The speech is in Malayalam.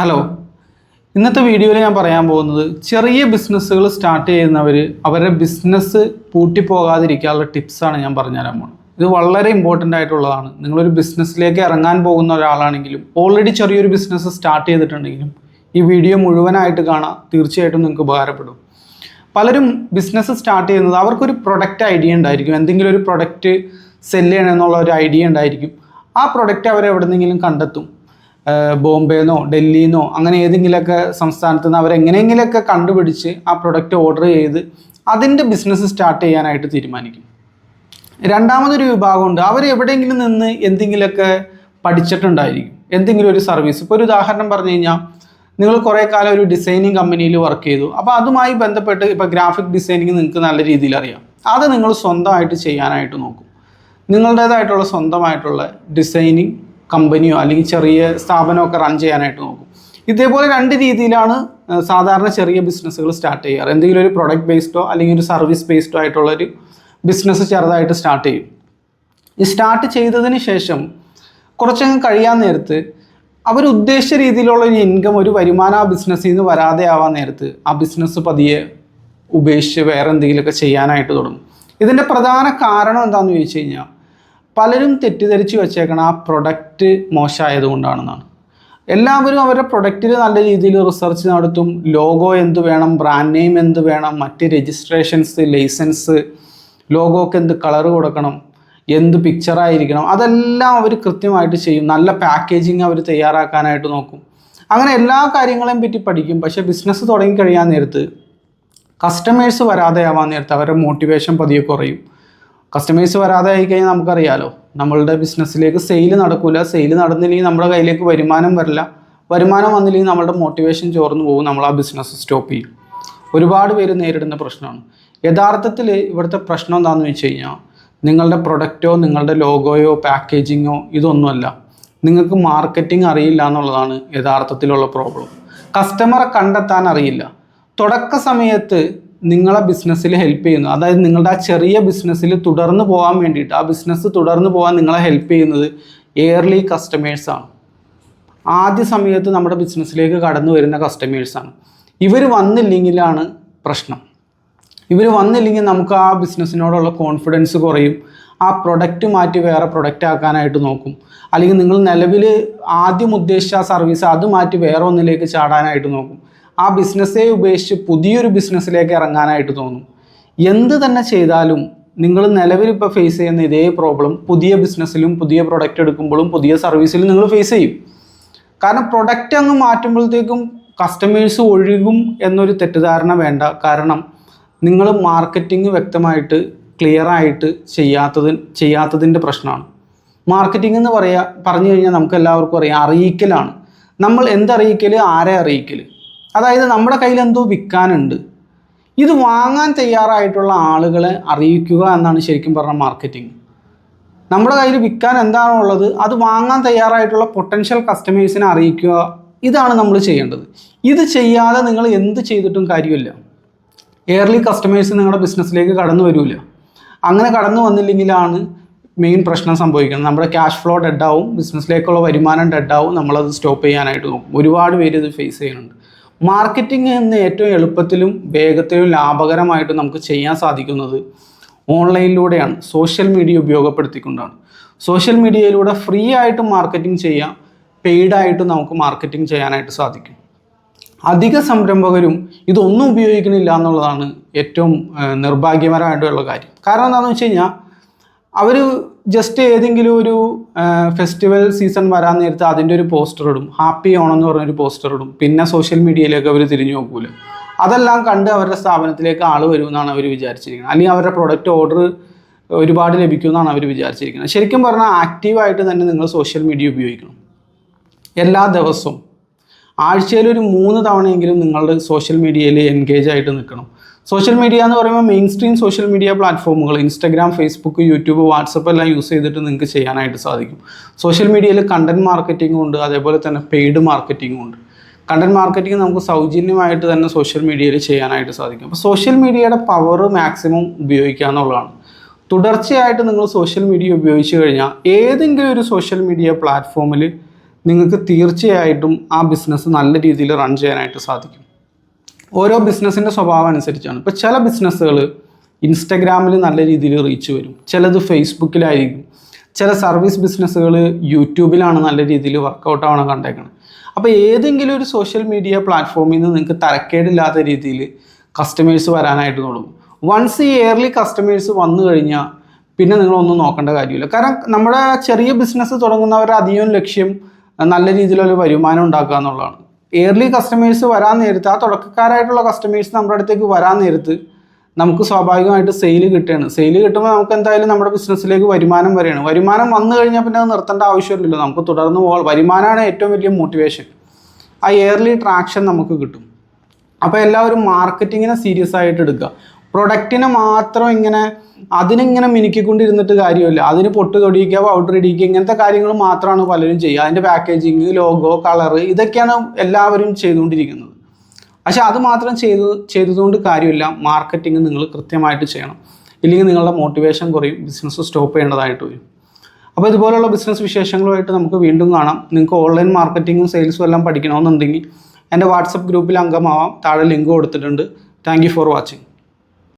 ഹലോ ഇന്നത്തെ വീഡിയോയിൽ ഞാൻ പറയാൻ പോകുന്നത് ചെറിയ ബിസിനസ്സുകൾ സ്റ്റാർട്ട് ചെയ്യുന്നവർ അവരുടെ ബിസിനസ് പൂട്ടിപ്പോകാതിരിക്കാനുള്ള ടിപ്സാണ് ഞാൻ പറഞ്ഞു തരാൻ പോകുന്നത്. ഇത് വളരെ ഇമ്പോർട്ടന്റ് ആയിട്ടുള്ളതാണ്. നിങ്ങളൊരു ബിസിനസ്സിലേക്ക് ഇറങ്ങാൻ പോകുന്ന ഒരാളാണെങ്കിലും ഓൾറെഡി ചെറിയൊരു ബിസിനസ് സ്റ്റാർട്ട് ചെയ്തിട്ടുണ്ടെങ്കിലും ഈ വീഡിയോ മുഴുവനായിട്ട് കാണാം തീർച്ചയായിട്ടും നിങ്ങൾക്ക് ഉപകാരപ്പെടും. പലരും ബിസിനസ് സ്റ്റാർട്ട് ചെയ്യുന്നത് അവർക്കൊരു പ്രൊഡക്റ്റ് ഐഡിയ ഉണ്ടായിരിക്കും. എന്തെങ്കിലും ഒരു പ്രൊഡക്റ്റ് സെല്ല് ചെയ്യണമെന്നുള്ള ഒരു ഐഡിയ ഉണ്ടായിരിക്കും. ആ പ്രൊഡക്റ്റ് അവർ എവിടെന്നെങ്കിലും കണ്ടെത്തും. ബോംബെന്നോ ഡൽഹിന്നോ അങ്ങനെ ഏതെങ്കിലുമൊക്കെ സംസ്ഥാനത്ത് നിന്ന് അവരെങ്ങനെയെങ്കിലുമൊക്കെ കണ്ടുപിടിച്ച് ആ പ്രൊഡക്റ്റ് ഓർഡർ ചെയ്ത് അതിന്റെ ബിസിനസ് സ്റ്റാർട്ട് ചെയ്യാനായിട്ട് തീരുമാനിക്കും. രണ്ടാമതൊരു വിഭാഗമുണ്ട്. അവർ എവിടെയെങ്കിലും നിന്ന് എന്തെങ്കിലുമൊക്കെ പഠിച്ചിട്ടുണ്ടായിരിക്കും. എന്തെങ്കിലും ഒരു സർവീസ് ഇപ്പോൾ ഒരു ഉദാഹരണം പറഞ്ഞു കഴിഞ്ഞാൽ നിങ്ങൾ കുറേ കാലം ഒരു ഡിസൈനിങ് കമ്പനിയിൽ വർക്ക് ചെയ്തു. അപ്പോൾ അതുമായി ബന്ധപ്പെട്ട് ഇപ്പോൾ ഗ്രാഫിക് ഡിസൈനിങ് നിങ്ങൾക്ക് നല്ല രീതിയിൽ അറിയാം. അത് നിങ്ങൾ സ്വന്തമായിട്ട് ചെയ്യാനായിട്ട് നോക്കും. നിങ്ങളുടേതായിട്ടുള്ള സ്വന്തമായിട്ടുള്ള ഡിസൈനിങ് കമ്പനിയോ അല്ലെങ്കിൽ ചെറിയ സ്ഥാപനമൊക്കെ റൺ ചെയ്യാനായിട്ട് നോക്കും. ഇതേപോലെ രണ്ട് രീതിയിലാണ് സാധാരണ ചെറിയ ബിസിനസ്സുകൾ സ്റ്റാർട്ട് ചെയ്യാറ് എന്തെങ്കിലും ഒരു പ്രൊഡക്റ്റ് ബേസ്ഡോ അല്ലെങ്കിൽ ഒരു സർവീസ് ബേസ്ഡോ ആയിട്ടുള്ളൊരു ബിസിനസ് ചെറുതായിട്ട് സ്റ്റാർട്ട് ചെയ്യും. ഈ സ്റ്റാർട്ട് ചെയ്തതിന് ശേഷം കുറച്ചങ്ങ് കഴിയാൻ നേരത്ത് അവർ ഉദ്ദേശിച്ച രീതിയിലുള്ള ഒരു ഇൻകം ഒരു വരുമാനം ആ ബിസിനസ്സിൽ നിന്ന് വരാതെ ആവാൻ നേരത്ത് ആ ബിസിനസ് പതിയെ ഉപേക്ഷിച്ച് വേറെ എന്തെങ്കിലുമൊക്കെ ചെയ്യാനായിട്ട് തുടങ്ങും. ഇതിന്റെ പ്രധാന കാരണം എന്താണെന്ന് ചോദിച്ചു കഴിഞ്ഞാൽ പലരും തെറ്റിദ്ധരിച്ച് വെച്ചേക്കണം ആ പ്രൊഡക്റ്റ് മോശമായതുകൊണ്ടാണെന്നാണ്. എല്ലാവരും അവരുടെ പ്രൊഡക്റ്റിൽ നല്ല രീതിയിൽ റിസർച്ച് നടത്തും. ലോഗോ എന്ത് വേണം ബ്രാൻഡ് നെയിം എന്ത് വേണം മറ്റ് രജിസ്ട്രേഷൻസ് ലൈസൻസ് ലോഗോക്ക് എന്ത് കളർ കൊടുക്കണം എന്ത് പിക്ചറായിരിക്കണം അതെല്ലാം അവർ കൃത്യമായിട്ട് ചെയ്യും. നല്ല പാക്കേജിങ് അവർ തയ്യാറാക്കാനായിട്ട് നോക്കും. അങ്ങനെ എല്ലാ കാര്യങ്ങളെയും പറ്റി പഠിക്കും. പക്ഷേ ബിസിനസ് തുടങ്ങി കഴിയാൻ നേരത്ത് കസ്റ്റമേഴ്സ് വരാതെയാവാൻ നേരത്ത് അവരുടെ മോട്ടിവേഷൻ പതിയെ കുറയും. കസ്റ്റമേഴ്സ് വരാതെ ആയി കഴിഞ്ഞാൽ നമുക്കറിയാലോ നമ്മളുടെ ബിസിനസ്സിലേക്ക് സെയിൽ നടക്കില്ല സെയിൽ നടന്നില്ലെങ്കിൽ നമ്മുടെ കയ്യിലേക്ക് വരുമാനം വരില്ല. വരുമാനം വന്നില്ലെങ്കിൽ നമ്മളുടെ മോട്ടിവേഷൻ ചോർന്നു പോകും നമ്മൾ ആ ബിസിനസ് സ്റ്റോപ്പ് ചെയ്യും. ഒരുപാട് പേര് നേരിടുന്ന പ്രശ്നമാണ്. യഥാർത്ഥത്തിൽ ഇവിടുത്തെ പ്രശ്നം എന്താണെന്ന് വെച്ച് കഴിഞ്ഞാൽ നിങ്ങളുടെ പ്രൊഡക്റ്റോ നിങ്ങളുടെ ലോഗോയോ പാക്കേജിങ്ങോ ഇതൊന്നുമല്ല. നിങ്ങൾക്ക് മാർക്കറ്റിംഗ് അറിയില്ല എന്നുള്ളതാണ് യഥാർത്ഥത്തിലുള്ള പ്രോബ്ലം കസ്റ്റമറെ കണ്ടെത്താൻ അറിയില്ല. തുടക്ക സമയത്ത് നിങ്ങളെ ബിസിനസ്സിൽ ഹെൽപ്പ് ചെയ്യുന്നു. അതായത് നിങ്ങളുടെ ആ ചെറിയ ബിസിനസ്സിൽ തുടർന്ന് പോകാൻ വേണ്ടിയിട്ട് ആ ബിസിനസ് തുടർന്ന് പോകാൻ നിങ്ങളെ ഹെൽപ്പ് ചെയ്യുന്നത് എയർലി കസ്റ്റമേഴ്സാണ് ആദ്യ സമയത്ത് നമ്മുടെ ബിസിനസ്സിലേക്ക് കടന്നു വരുന്ന കസ്റ്റമേഴ്സാണ് ഇവർ വന്നില്ലെങ്കിലാണ് പ്രശ്നം. ഇവർ വന്നില്ലെങ്കിൽ നമുക്ക് ആ ബിസിനസ്സിനോടുള്ള കോൺഫിഡൻസ് കുറയും. ആ പ്രൊഡക്റ്റ് മാറ്റി വേറെ പ്രൊഡക്റ്റ് ആക്കാനായിട്ട് നോക്കും. അല്ലെങ്കിൽ നിങ്ങൾ നിലവിൽ ആദ്യം ഉദ്ദേശിച്ച സർവീസ് അത് മാറ്റി വേറെ ഒന്നിലേക്ക് ചാടാനായിട്ട് നോക്കും. ആ ബിസിനസ്സേ ഉപേക്ഷിച്ച് പുതിയൊരു ബിസിനസ്സിലേക്ക് ഇറങ്ങാനായിട്ട് തോന്നും. എന്ത് തന്നെ ചെയ്താലും നിങ്ങൾ നിലവിൽ ഇപ്പോൾ ഫേസ് ചെയ്യുന്ന ഇതേ പ്രോബ്ലം പുതിയ ബിസിനസ്സിലും പുതിയ പ്രൊഡക്റ്റ് എടുക്കുമ്പോഴും പുതിയ സർവീസിലും നിങ്ങൾ ഫേസ് ചെയ്യും. കാരണം പ്രൊഡക്റ്റ് അങ്ങ് മാറ്റുമ്പോഴത്തേക്കും കസ്റ്റമേഴ്സ് ഒഴുകും എന്നൊരു തെറ്റിദ്ധാരണ വേണ്ട. കാരണം നിങ്ങൾ മാർക്കറ്റിംഗ് വ്യക്തമായിട്ട് ക്ലിയർ ആയിട്ട് ചെയ്യാത്തത് ചെയ്യാത്തതിന്റെ പ്രശ്നമാണ്. മാർക്കറ്റിംഗ് എന്ന് പറയുക പറഞ്ഞു കഴിഞ്ഞാൽ നമുക്ക് എല്ലാവർക്കും അറിയാം അറിയിക്കലാണ്. നമ്മൾ എന്തറിയിക്കൽ ആരെ അറിയിക്കൽ അതായത് നമ്മുടെ കയ്യിൽ എന്തോ വിൽക്കാനുണ്ട്. ഇത് വാങ്ങാൻ തയ്യാറായിട്ടുള്ള ആളുകളെ അറിയിക്കുക എന്നാണ് ശരിക്കും പറഞ്ഞ മാർക്കറ്റിംഗ് നമ്മുടെ കയ്യിൽ വിൽക്കാൻ എന്താണോ ഉള്ളത് അത് വാങ്ങാൻ തയ്യാറായിട്ടുള്ള പൊട്ടൻഷ്യൽ കസ്റ്റമേഴ്സിനെ അറിയിക്കുക. ഇതാണ് നമ്മൾ ചെയ്യേണ്ടത്. ഇത് ചെയ്യാതെ നിങ്ങൾ എന്ത് ചെയ്തിട്ടും കാര്യമില്ല. എയർലി കസ്റ്റമേഴ്സ് നിങ്ങളുടെ ബിസിനസ്സിലേക്ക് കടന്നു വരില്ല അങ്ങനെ കടന്നു വന്നില്ലെങ്കിലാണ് മെയിൻ പ്രശ്നം സംഭവിക്കുന്നത്. നമ്മുടെ ക്യാഷ് ഫ്ലോ ഡെഡാവും ബിസിനസ്സിലേക്കുള്ള വരുമാനം ഡെഡാവും നമ്മളത് സ്റ്റോപ്പ് ചെയ്യാനായിട്ട് നോക്കും. ഒരുപാട് പേര് ഇത് ഫേസ് ചെയ്യുന്നുണ്ട്. മാർക്കറ്റിംഗ് എന്ന് ഏറ്റവും എളുപ്പത്തിലും വേഗത്തിലും ലാഭകരമായിട്ട് നമുക്ക് ചെയ്യാൻ സാധിക്കുന്നത് ഓൺലൈനിലൂടെയാണ് സോഷ്യൽ മീഡിയ ഉപയോഗപ്പെടുത്തിക്കൊണ്ടാണ്. സോഷ്യൽ മീഡിയയിലൂടെ ഫ്രീ ആയിട്ട് മാർക്കറ്റിംഗ് ചെയ്യാം പെയ്ഡായിട്ട് നമുക്ക് മാർക്കറ്റിംഗ് ചെയ്യാനായിട്ട് സാധിക്കും. അധിക സംരംഭകരും ഇതൊന്നും ഉപയോഗിക്കുന്നില്ല എന്നുള്ളതാണ് ഏറ്റവും നിർഭാഗ്യപരമായിട്ടുള്ള കാര്യം. കാരണം എന്താണെന്ന് വെച്ച് കഴിഞ്ഞാൽ അവർ ജസ്റ്റ് ഏതെങ്കിലും ഒരു ഫെസ്റ്റിവൽ സീസൺ വരാൻ നേരത്ത് അതിന്റെ ഒരു പോസ്റ്റർ ഇടും. ഹാപ്പി ഓണം എന്ന് പറഞ്ഞൊരു പോസ്റ്റർ ഇടും. പിന്നെ സോഷ്യൽ മീഡിയയിലേക്ക് അവർ തിരിഞ്ഞു നോക്കൂല. അതെല്ലാം കണ്ട് അവരുടെ സ്ഥാപനത്തിലേക്ക് ആൾ വരുമെന്നാണ് അവർ വിചാരിച്ചിരിക്കുന്നത്. അല്ലെങ്കിൽ അവരുടെ പ്രൊഡക്റ്റ് ഓർഡർ ഒരുപാട് ലഭിക്കുമെന്നാണ് അവർ വിചാരിച്ചിരിക്കുന്നത്. ശരിക്കും പറഞ്ഞാൽ ആക്റ്റീവായിട്ട് തന്നെ നിങ്ങൾ സോഷ്യൽ മീഡിയ ഉപയോഗിക്കണം. എല്ലാ ദിവസവും. ആഴ്ചയിൽ ഒരു മൂന്ന് തവണയെങ്കിലും നിങ്ങളുടെ സോഷ്യൽ മീഡിയയിൽ എൻഗേജ് ആയിട്ട് നിൽക്കണം. സോഷ്യൽ മീഡിയ എന്ന് പറയുമ്പോൾ മെയിൻ സ്ട്രീം സോഷ്യൽ മീഡിയ പ്ലാറ്റ്ഫോമുകൾ ഇൻസ്റ്റാഗ്രാം ഫേസ്ബുക്ക് യൂട്യൂബ് വാട്സപ്പ് എല്ലാം യൂസ് ചെയ്തിട്ട് നിങ്ങൾക്ക് ചെയ്യാനായിട്ട് സാധിക്കും. സോഷ്യൽ മീഡിയയിൽ കണ്ടന്റ് മാർക്കറ്റിംഗും ഉണ്ട് അതേപോലെ തന്നെ പെയ്ഡ് മാർക്കറ്റിംഗും ഉണ്ട്. കണ്ടന്റ് മാർക്കറ്റിംഗ് നമുക്ക് സൗജന്യമായിട്ട് തന്നെ സോഷ്യൽ മീഡിയയിൽ ചെയ്യാനായിട്ട് സാധിക്കും. അപ്പോൾ സോഷ്യൽ മീഡിയയുടെ പവർ മാക്സിമം ഉപയോഗിക്കുക എന്നുള്ളതാണ്. തുടർച്ചയായിട്ട് നിങ്ങൾ സോഷ്യൽ മീഡിയ ഉപയോഗിച്ച് കഴിഞ്ഞാൽ ഏതെങ്കിലും ഒരു സോഷ്യൽ മീഡിയ പ്ലാറ്റ്ഫോമിൽ നിങ്ങൾക്ക് തീർച്ചയായിട്ടും ആ ബിസിനസ് നല്ല രീതിയിൽ റൺ ചെയ്യാനായിട്ട് സാധിക്കും. ഓരോ ബിസിനസ്സിന്റെ സ്വഭാവം അനുസരിച്ചാണ്. ഇപ്പോൾ ചില ബിസിനസ്സുകൾ ഇൻസ്റ്റഗ്രാമിൽ നല്ല രീതിയിൽ റീച്ച് വരും. ചിലത് ഫേസ്ബുക്കിലായിരിക്കും ചില സർവീസ് ബിസിനസ്സുകൾ യൂട്യൂബിലാണ് നല്ല രീതിയിൽ വർക്കൗട്ട് കണ്ടേക്കണം. അപ്പോൾ ഏതെങ്കിലും ഒരു സോഷ്യൽ മീഡിയ പ്ലാറ്റ്ഫോമിൽ നിന്ന് നിങ്ങൾക്ക് തരക്കേടില്ലാത്ത രീതിയിൽ കസ്റ്റമേഴ്സ് വരാനായിട്ട് തുടങ്ങും. വൺസ് ഈ ഇയർലി കസ്റ്റമേഴ്സ് വന്നു കഴിഞ്ഞാൽ പിന്നെ നിങ്ങളൊന്നും നോക്കേണ്ട കാര്യമില്ല. കാരണം നമ്മുടെ ചെറിയ ബിസിനസ് തുടങ്ങുന്നവരുടെ അധികം ലക്ഷ്യം നല്ല രീതിയിലുള്ള വരുമാനം ഉണ്ടാക്കുക എന്നുള്ളതാണ്. ഇയർലി കസ്റ്റമേഴ്സ് വരാൻ നേരത്ത് ആ തുടക്കക്കാരായിട്ടുള്ള കസ്റ്റമേഴ്സ് നമ്മുടെ അടുത്തേക്ക് വരാൻ നേരത്ത് നമുക്ക് സ്വാഭാവികമായിട്ട് സെയിൽ കിട്ടുകയാണ്. സെയിൽ കിട്ടുമ്പോൾ നമുക്ക് എന്തായാലും നമ്മുടെ ബിസിനസ്സിലേക്ക് വരുമാനം വരികയാണ്. വരുമാനം വന്നു കഴിഞ്ഞാൽ പിന്നെ അത് നിർത്തേണ്ട ആവശ്യമില്ലല്ലോ നമുക്ക് തുടർന്ന് പോകാൻ വരുമാനമാണ് ഏറ്റവും വലിയ മോട്ടിവേഷൻ ആ ഇയർലി ട്രാക്ഷൻ നമുക്ക് കിട്ടും. അപ്പോൾ എല്ലാവരും മാർക്കറ്റിങ്ങിനെ സീരിയസ് ആയിട്ട് എടുക്കുക. പ്രൊഡക്റ്റിനെ മാത്രം ഇങ്ങനെ അതിനിങ്ങനെ മിനുക്കിക്കൊണ്ടിരുന്നിട്ട് കാര്യമില്ല. അതിന് പൊട്ട് തൊടിയിക്കുക പൗഡർ ഇടിക്കുക ഇങ്ങനത്തെ കാര്യങ്ങൾ മാത്രമാണ് പലരും ചെയ്യുക. അതിന്റെ പാക്കേജിങ് ലോഗോ കളറ് ഇതൊക്കെയാണ് എല്ലാവരും ചെയ്തുകൊണ്ടിരിക്കുന്നത്. പക്ഷേ അത് മാത്രം ചെയ്ത് ചെയ്തതുകൊണ്ട് കാര്യമില്ല. മാർക്കറ്റിംഗ് നിങ്ങൾ കൃത്യമായിട്ട് ചെയ്യണം. ഇല്ലെങ്കിൽ നിങ്ങളുടെ മോട്ടിവേഷൻ കുറയും. ബിസിനസ് സ്റ്റോപ്പ് ചെയ്യേണ്ടതായിട്ട് വരും. അപ്പോൾ ഇതുപോലുള്ള ബിസിനസ് വിശേഷങ്ങളുമായിട്ട് നമുക്ക് വീണ്ടും കാണാം. നിങ്ങൾക്ക് ഓൺലൈൻ മാർക്കറ്റിങ്ങും സെയിൽസും എല്ലാം പഠിക്കണമെന്നുണ്ടെങ്കിൽ എന്റെ വാട്സപ്പ് ഗ്രൂപ്പിൽ അംഗമാവാം. താഴെ ലിങ്ക് കൊടുത്തിട്ടുണ്ട്. Thank for watching